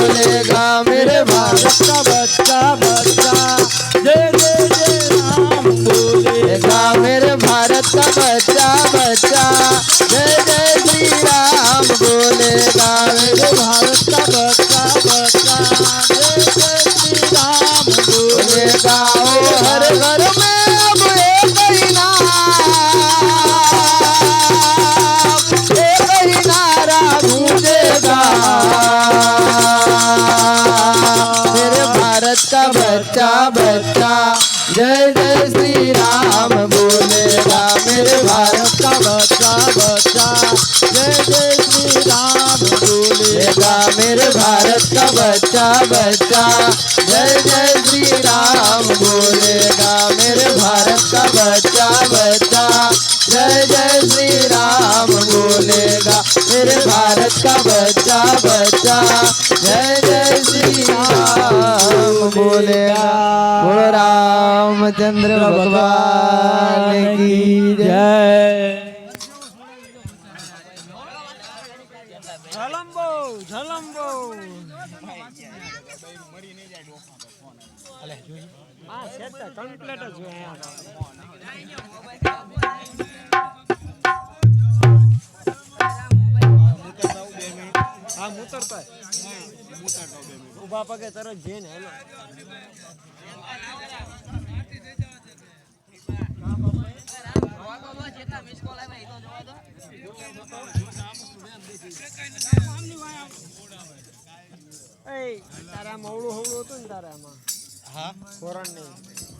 ভুলে গামের बच्चा बच्चा। जय जय श्री राम बोलेगा मेरे भारत का बच्चा बच्चा। जय जय श्री राम बोलेगा मेरे भारत का बच्चा बच्चा। जय जय श्री राम बोलेगा बोलो रामचंद्र भगवान। કમ્પ્લીટ જ હા મુતરતા ઊભા પગે તરત જઈને હેલો. તારા મવડું હવડું હતું ને તારા આમાં હા. કોરણ નહીં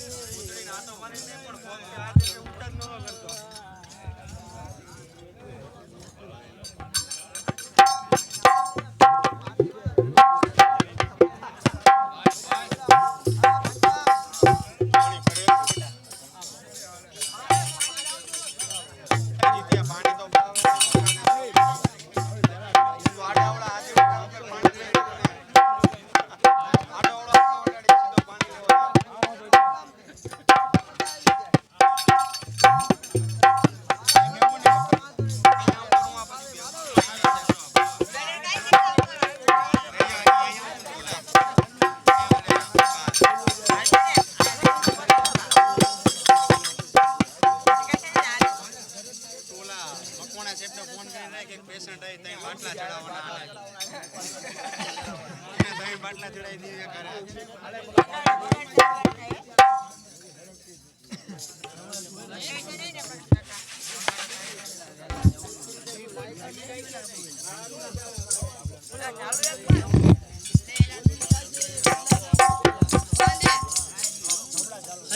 આપી દો આપણે હાલે બાર વાગ્યા રાઈટ બાર વાગ્યા મકવાણા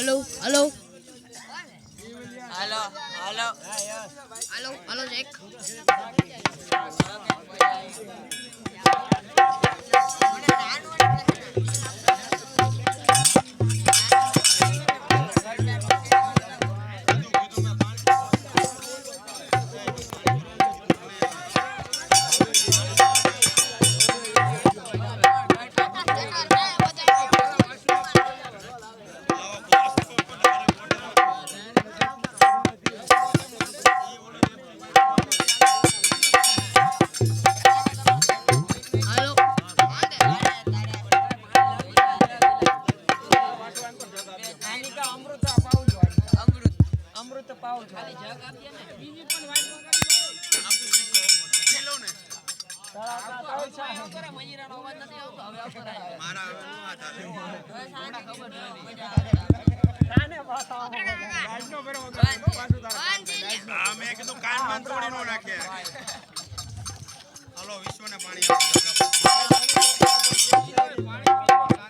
Halo, halo. મેં કીધું કાનમાં થોડી નો નાખે હાલો વિશ્વને પાણી ના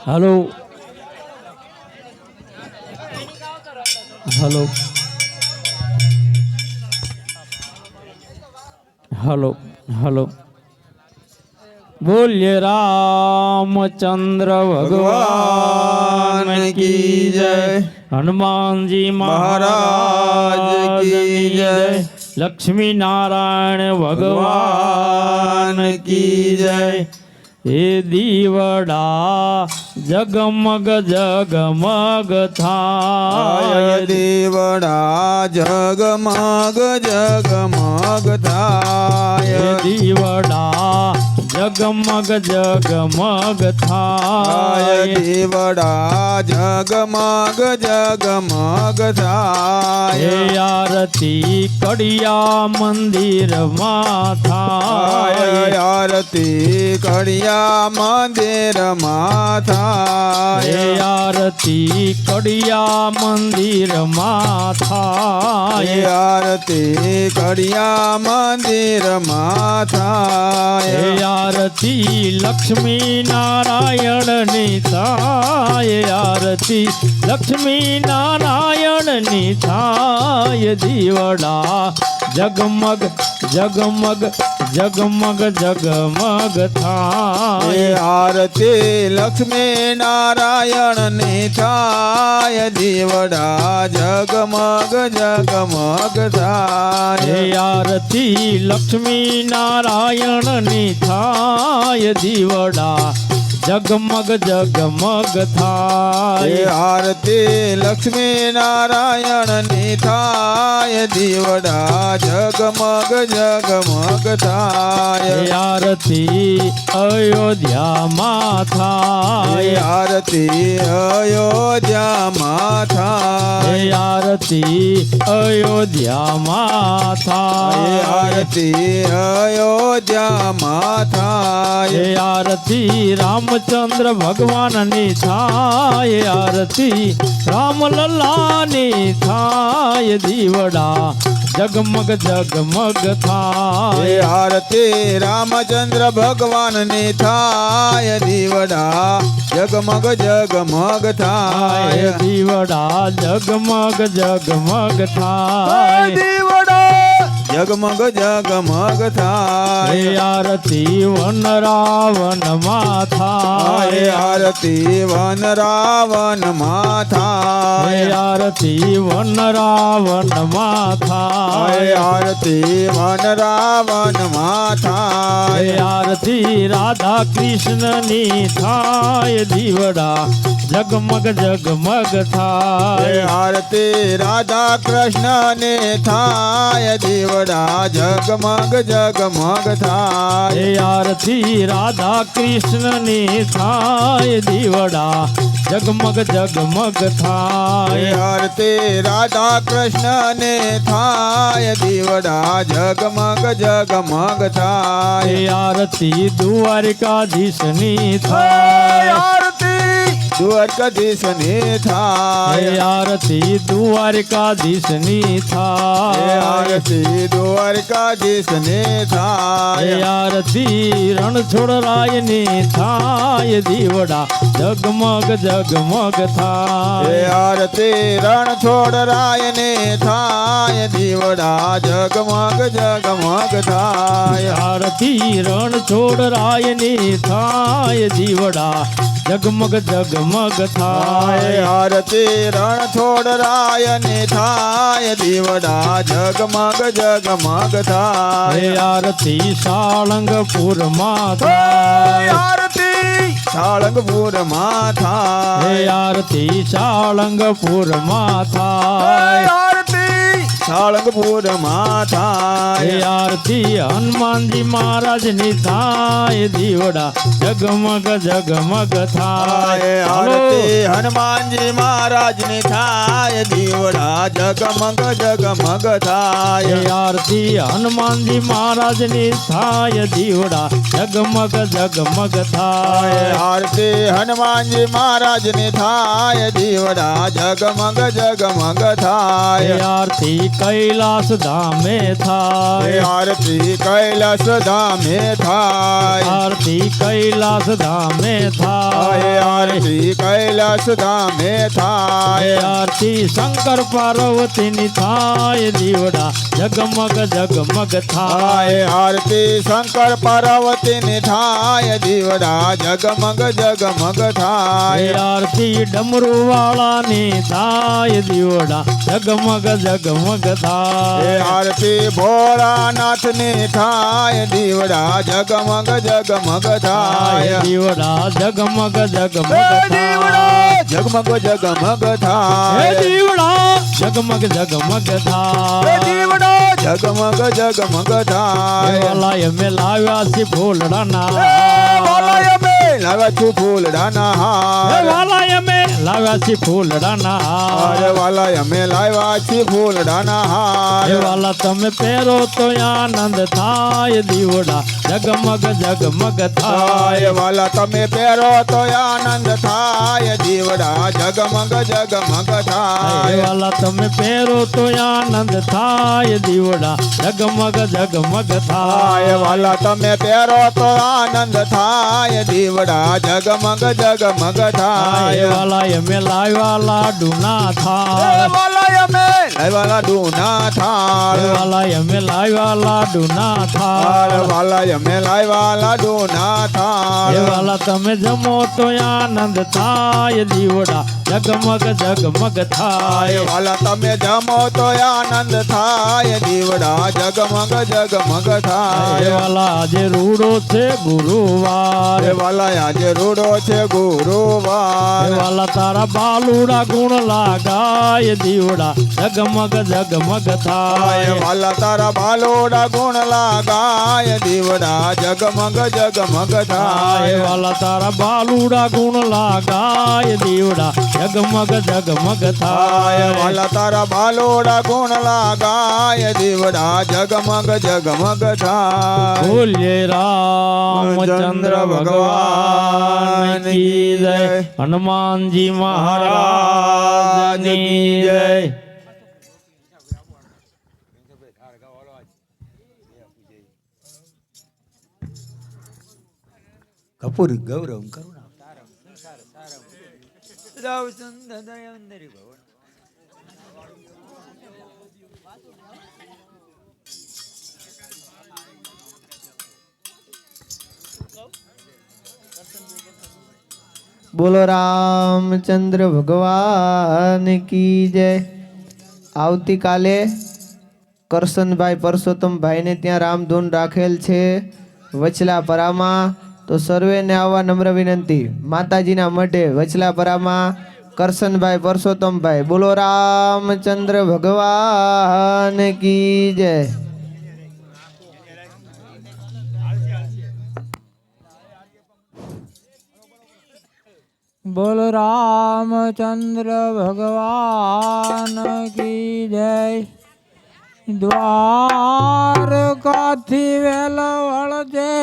હાલો હાલો હાલો હાલો બોલ્ય રામચંદ્ર ભગવાન કી જય હનુમાનજી મહારાજ કી જય લક્ષ્મી નારાયણ ભગવાન કી જય હે દીવડા જગમગ જગમગ થાય. દીવડા જગમગ જગમગ થાય. દીવડા जगमग जगमग थाय देवड़ा जगमग जगमग थाय आरती कड़िया मंदिर माथाय आरती कड़िया मंदिर माथाय आरती कड़िया मंदिर माथाय आरती कड़िया मंदिर माथा। આરતી લક્ષ્મી નારાયણની થાય આરતી લક્ષ્મી નારાયણની થાય દીવડા જગમગ જગમગ જગમગ જગમગ થાય. આરતી લક્ષ્મી નારાયણની થાય. દીવડા જગમગ જગમગ થાય. આરતી લક્ષ્મી નારાયણની થાય. દીવડા जगमग जगमग थाय। आरती लक्ष्मी नारायण नी थाय दीवड़ा जगमग जगमग थाय। आरती अयोध्या माथाय आरती अयोध्या माथाय आरती अयोध्या माथाय आरती अयोध्या माथा। થાય. આરતી રામચંદ્ર ભગવાનની થાય. આરતી રામલલ્લાની થાય. દીવડા જગમગ જગમગ થાય. આરતી રામચંદ્ર ભગવાનની થાય. દીવડા જગમગ જગમગ થાય. દીવડા જગમગ જગમગ થાય. દીવડા જગમગ જગમગ હે થાય આરતી વન રાવણમાં હે થાય આરતી વન રાવણ માં હે થાય આરતી વન રાવણમાં હે થાય આરતી વન રાવણ માં હે થાય આરતી રાધા કૃષ્ણની થાય દીવડા જગમગ જગમગ હે થાય આરતી રાધા કૃષ્ણ ને થાય દીવડા જગમગ જગમગ હે થાય આરતી રાધા કૃષ્ણની થાય દીવડા જગમગ જગમગ હે થાય આરતી રાધા કૃષ્ણ ને થાય દીવડા જગમગ જગમગ હે થાય આરતી દ્વારકાધીશની થાય द्वारकाधीश ने था। आरती द्वारकाधीश ने था। आरती द्वारकाधीश ने था। आरती रण छोड़ राय ने ये दीवड़ा जगमग जगमग था। आरती रण छोड़राय ने ये दीवड़ा जगमग जगमग था। आरती रण छोड़राय ने ये दीवड़ा जगमग जगमग થાય થાય આરતી રણ છોડ રાયને થાય. દીવડા જગમગ જગમગ થાય. આરતી સાળંગપુરમાં થાય. આરતી સાળંગપુરમાં થાય. આરતી સાળંગપુરમાં થાય. સાળંગપુર માં હે થાય આરતી હનુમાનજી મહારાજની થાય દીવડા જગમગ જગમગ થાય થાય હાલો. આરતી હનુમાનજી મહારાજ ની થાય દીવડા જગમગ જગમગ હે થાય આરતી હનુમાનજી મહારાજની થાય દીવડા જગમગ જગમગ થાય થાય આરતી હનુમાનજી મહારાજ ની થાય દીવડા જગમગ જગમગ હે થાય આરતી કૈલાસ ધામે થાય. આરતી કૈલાસ ધામે થાય. આરતી કૈલાસ ધામે થાય. આરતી કૈલાસ ધામે થાય. આરતી શંકર પાર્વતીની થાય દીવડા. जगमग जगमग थाय। आरती शंकर पार्वती निधाय दीवड़ा जगमग जगमग थाय। आरती डमरू वाला निधाय दीवड़ा जगमग जगमग थाय। आरती भोला भोलानाथ निधाय दीवड़ा जगमग जगमग थाय। दीवड़ा जगमग जगमग दीवड़ा जगमग जगमग थाय। दीवड़ा जगमग जगमग थाय। दीवड़ा જગમગ હે થાય દીવડા જગમગ જગમગ હે થાય દીવડા જગમગ જગમગ હે થાય વાલાય મે લાવ્યા છે હે ફૂલડાના વાલાય મે લાવ્યા છું ફૂલડાના હે હાર વાલાય મે લાવ્યા છે ફૂલડાના અરે વાલાય અમે લાવ્યા છીએ ફૂલડાના હે હાર વાલા તમે પહેરો તો આનંદ થાય દીવડા જગમગ જગમગ થાય થાય વાલા તમે પહેરો તો આનંદ થાય દીવડા જગમગ જગમગ હે થાય વાલા તમે પહેરો તો આનંદ થાય દીવડા જગમગ જગમગ થાય થાય વાલા તમે પહેરો તો આનંદ થાય દીવડા જગમગ જગમગ હે થાય વાલા અમે લાવ્યા લાડુ ના હે થાય વાલાય અમે લાવ્યા લાડુ ના હે થાળ વાલા અમે લાવ્યા લાડુ ના હાર થાય વાલાય અમે લાવ્યા લાડુ ના હે થાળ વાલા તમે જમો તો આનંદ થાય દીવડા જગમગ જગમગ થાય થાય વાલા તમે જમો તો આનંદ થાય દીવડા જગમગ જગમગ હે થાય વાલા આજે રૂડો છે ગુરુવાર હે વાલા આજે રૂડો છે ગુરુવાર. વાલા તારા બાલુડા ગુણ લાગાય દીવડા જગમગ જગમગ થાય. વાલા તારા બાલુડા ગુણ લાગાય દીવડા જગમગ જગમગ થાય. વાલા તારા બાલુડા ગુણ લાગાય દીવડા જગમગ જગમગ થાય. વાલા તારા બાલોડા ગુણ લાગાય દીવડા જગમગ જગમગ થાય. બોલ્યે રામચંદ્ર ભગવાન. કી જય. હનુમાનજી મહારાજની જય. કપૂર ગૌરવ કરુણા. બોલો રામચંદ્ર ભગવાન કી જય. આવતીકાલે કરશનભાઈ પરસોત્તમભાઈને ત્યાં રામધૂન રાખેલ છે વચલાપરામાં. તો સર્વેને આવવા નમ્ર વિનંતી. માતાજીના મઢે વચલાપરામાં, કરશનભાઈ પરસોત્તમભાઈ. બોલો રામચંદ્ર ભગવાન કી જય. બોલ રામચંદ્ર ભગવાન કી જય. દ્વારકાથી વેલ વળજે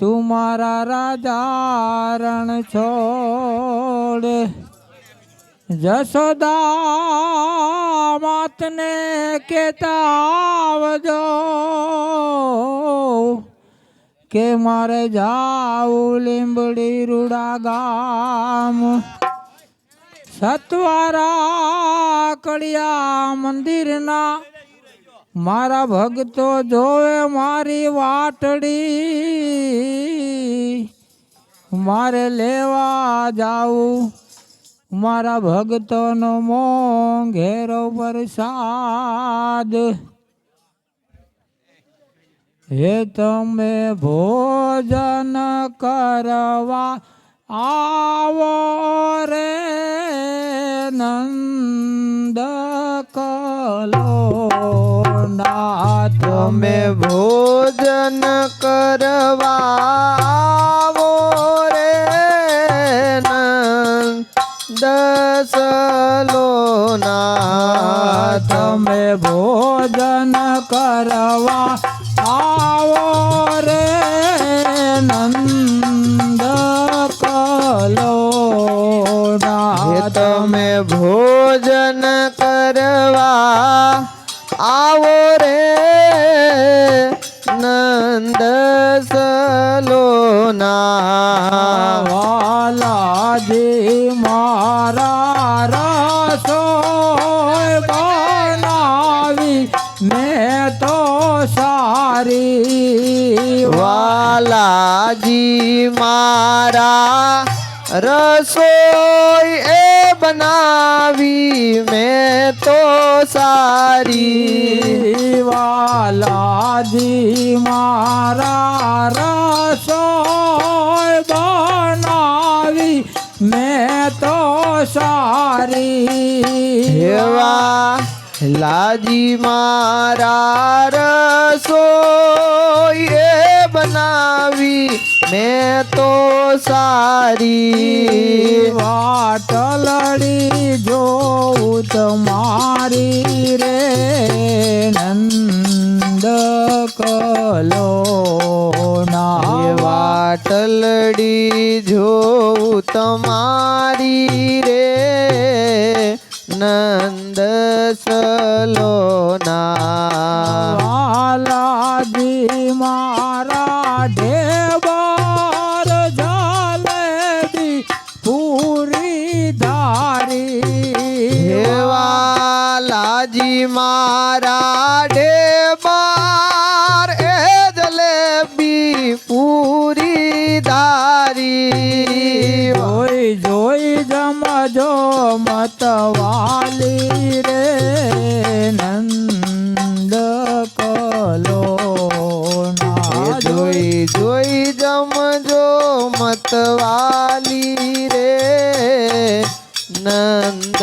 તું મારા રાજારણ છોડ. જશોદા માતને કેતા આવજો કે મારે જાવું લીંબડી રૂડા ગામ સતવારા કડિયા મંદિરના મારા ભક્તો જોવે મારી વાટડી. મારે લેવા જાવું મારા ભક્તોનો મોંઘેરો પ્રસાદ હે તમે ભોજન કરવા આવો રે નંદ કલો નાથ તમે ભોજન કરવા આવો રે દસલો ના તમે ભોજન કરવા सारी वाला जी मारा रसोई ए बनावी में तो सारी। वाला जी मारा रसोई बनावी में तो सारी। वाह લાજી મારા રસોઈ એ બનાવી મેં તો સારી વાટ લડી જોઉં તમારી રે નંદ કલો ના ના વાટલડી જોઉં તમારી રે નંદ સલોના ના. મારા ઢેબર જલેબી પૂરી ધારી. એવા લાજી મારા ઢેબાર એ જલેબી પૂરી ધારી. જોઈ જોઈ જમજો મતવાલી મતવાલી રે નંદ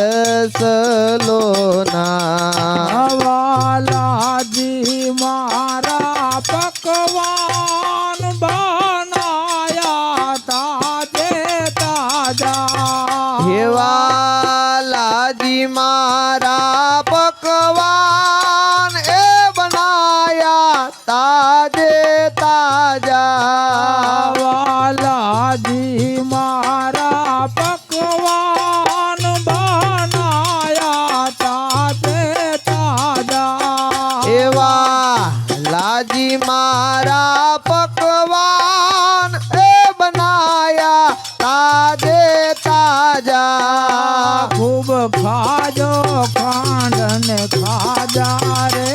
ખાજો ખાંડ ને ખાજા રે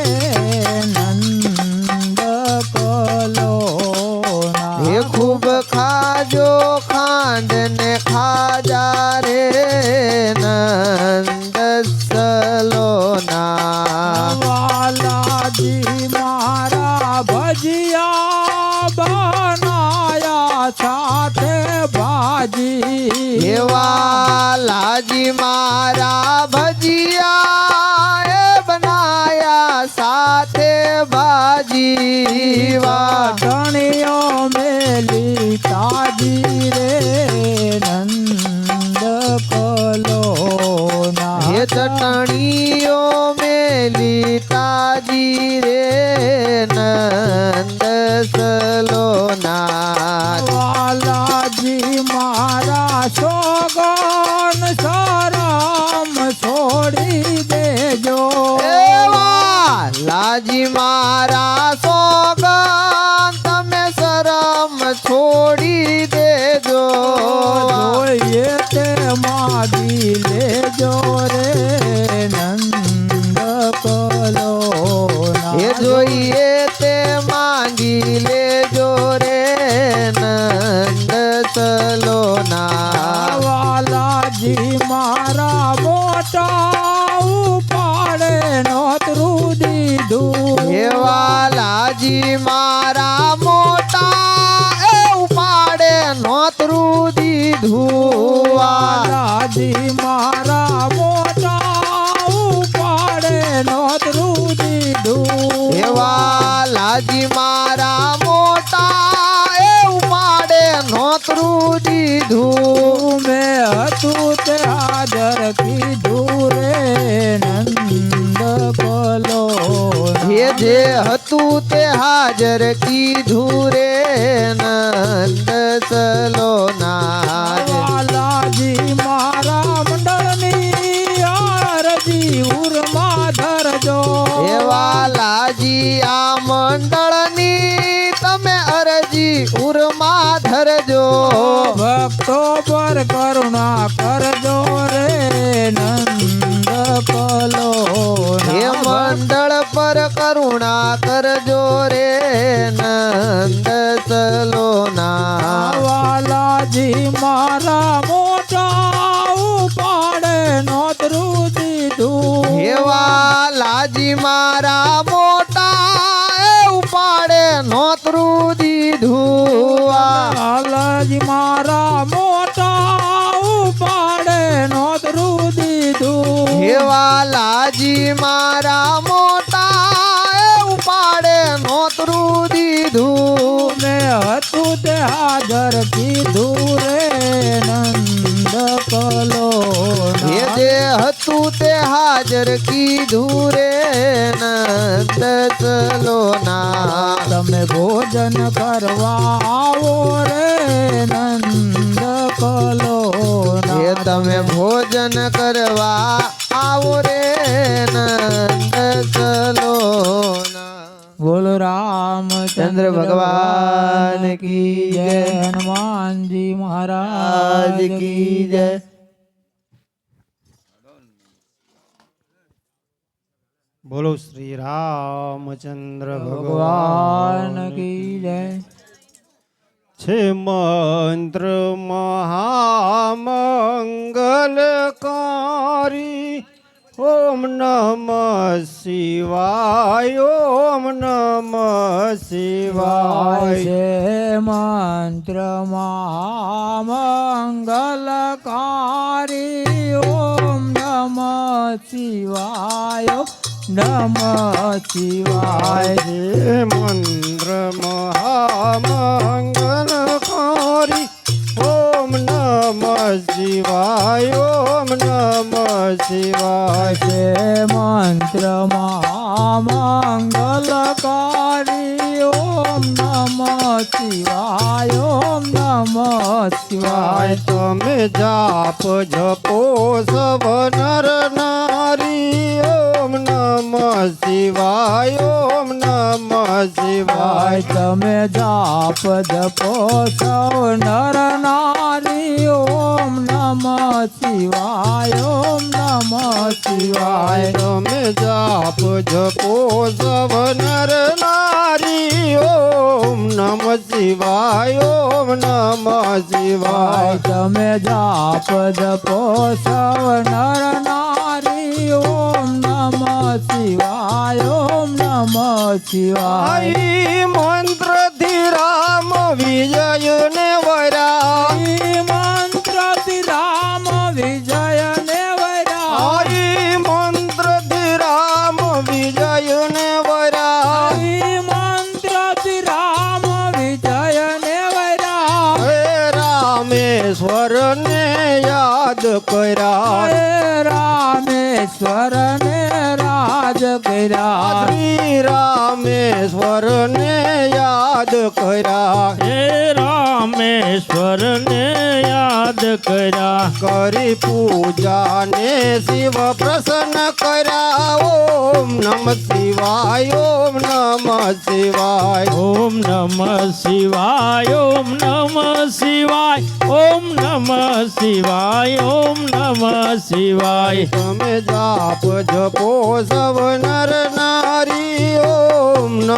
નંદ કલો એ ખૂબ ખાજો ખાંડ ને ખાજા ભાજી વા વાટણીઓ મેલી તાજી રે નંદ કલો હે ચટણીઓ મેલી તાજી રે નંદ સલોના. વાલાજી મારા સોગન લાજી મારા સોગન તમે શરમ છોડી દેજો. તે માગી લેજો રે. મારા મોટા એ ઉપાડે નોતરું દીધું રાજી મારા મોટા ઉપાડે નોતરું દીધું એવા લાજી મારા મોટા એ ઉપાડે નોતરું દીધું મેં હાજર કીધું રે નંદ સલોના વાલાજી મારા મંડળની આરજી ઉરમાં ધરજો એવા લાજી આ મંડળની તમે અરજી ઉરમાં ધરજો ભક્તો પર કરુણા કરજો રે નંદ કલો હે મંડળ પર કરુણા કરજો નંદ સલોના વાલાજી મારા મોટા ઉપાડે નોતરું દીધું એવા લાજી મારા મોટા ઉપાડે નોતરું દીધું આ. લાલાજી મારા મોટા ઉપાડે નોતરું દીધું એવા લાજી મારા હતું તે હાજર કીધું રે નંદ સલોના તમે ભોજન કરવા આવો રે નંદ કલો એ તમે ભોજન કરવા આવો રે નંદ સલોના બોલ રામ ચંદ્ર ભગવાન કી જય. હનુમાનજી મહારાજ આજ કી જય બોલો શ્રી રામચંદ્ર ભગવાન કી જય. છે મંત્ર મહામંગલકારી. ઓમ નમ શિવાય ઓમ નમ શિવાય. છે મંત્ર મહામંગલકારી. ઓમ નમ શિવાય નમ શિવાય હે મંત્ર મહામંગલકારી ઓમ નમ શિવાય ઓમ નમ મંત્ર મહામંગલકારી ઓમ નમ શિવાય ઓમ નમ શિવાય. તમે જાપ જપો સવ નર નારી ઓમ નમ શિવાય ઓમ નમ શિવાય. તમે જાપ જપો સૌ નર નારી ઓમ નમ શિવાય ઓમ નમ શિવાય. તમે જાપ જપો સવ નર નારી ઓમ નમ શિવાય ઓમ નમ શિવાય. તમે જાપ જપો સવ નર નારી ઓમ નમ શિવાય ઓમ નમ શિવાય મંત્રથી રામ વિજય ને વરા મંત્ર રામેશ્વર ને યાદ કર્યા હે રામેશ્વર ને યાદ કર્યા કરી પૂજા ને શિવ પ્રસન્ન કર્યા ઓમ નમ શિવાય ઓમ નમ શિવાય ઓમ નમ શિવાય ઓમ નમ શિવાય ઓમ નમ શિવાય ઓમ નમ શિવાય તમે જાપ જપો સવ નર નારી ઓમ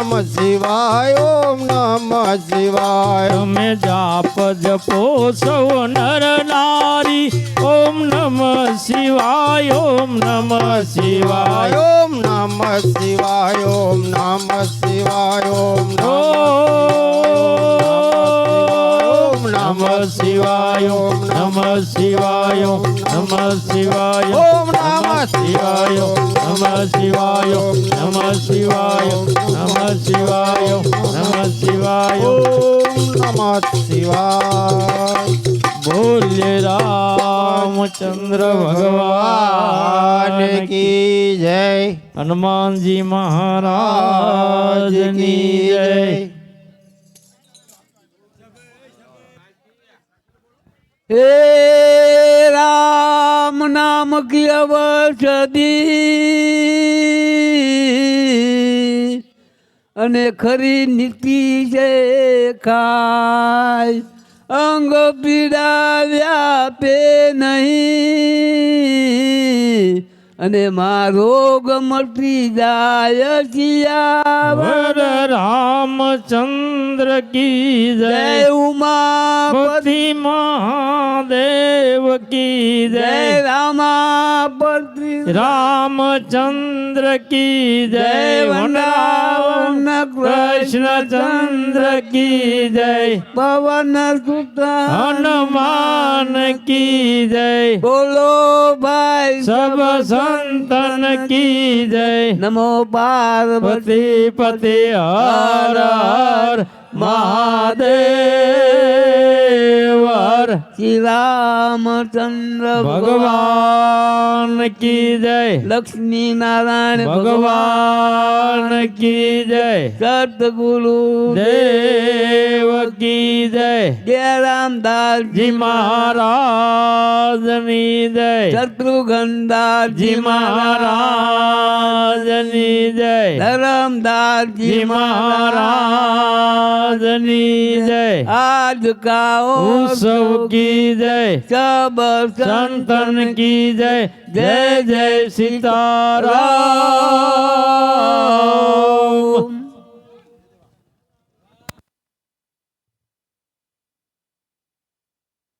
નમ શિવાય ઓમ નમ શિવાય. તમે જાપ જપો સૌ નર નારી ઓમ નમ શિવાય ઓમ નમ શિવાય. ઓમ નમ શિવાય ઓમ નમ શિવાય ઓમ નમ नमः शिवाय ओम नमः शिवाय ओम नमः शिवाय ओम नमः शिवाय नमः शिवाय नमः शिवाय नमः शिवाय नमः शिवाय। ओम नमः शिवाय। बोले रामचंद्र भगवान की जय। हनुमान जी महाराज की जय। હે રામ નામ કી અવષધિ અને ખરી નીતિ છે ખાય અંગ પીડા વ્યાપે નહીં. અને મારો ગમતી જાય શિયાવર વર રામચંદ્ર કી જય. ઉમાપતિ પતિ મહાદેવ કી જય. રામાપતિ રામચંદ્ર કી જય. વનરાવન કૃષ્ણચંદ્ર કી જય. પવન સુત. હનુમાન કી જય. બોલો ભાઈ સબ સંતન संतन की जय। नमो पार्वती पति हर हर महादेव। શ્રી રામચંદ્ર ભગવાન કી જય. લક્ષ્મી નારાયણ ભગવાન કી જય. સતગુરુ દેવ કી જય. જય રામદાસજી મહારાજની જય. શત્રુઘ્નદાસ જી મહારાજની જય. ધરમદાસજી મહારાજની જય. આજ કાઓ ઉત્સવ કી જય સબ સંતન કી જય જય જય સીતારામ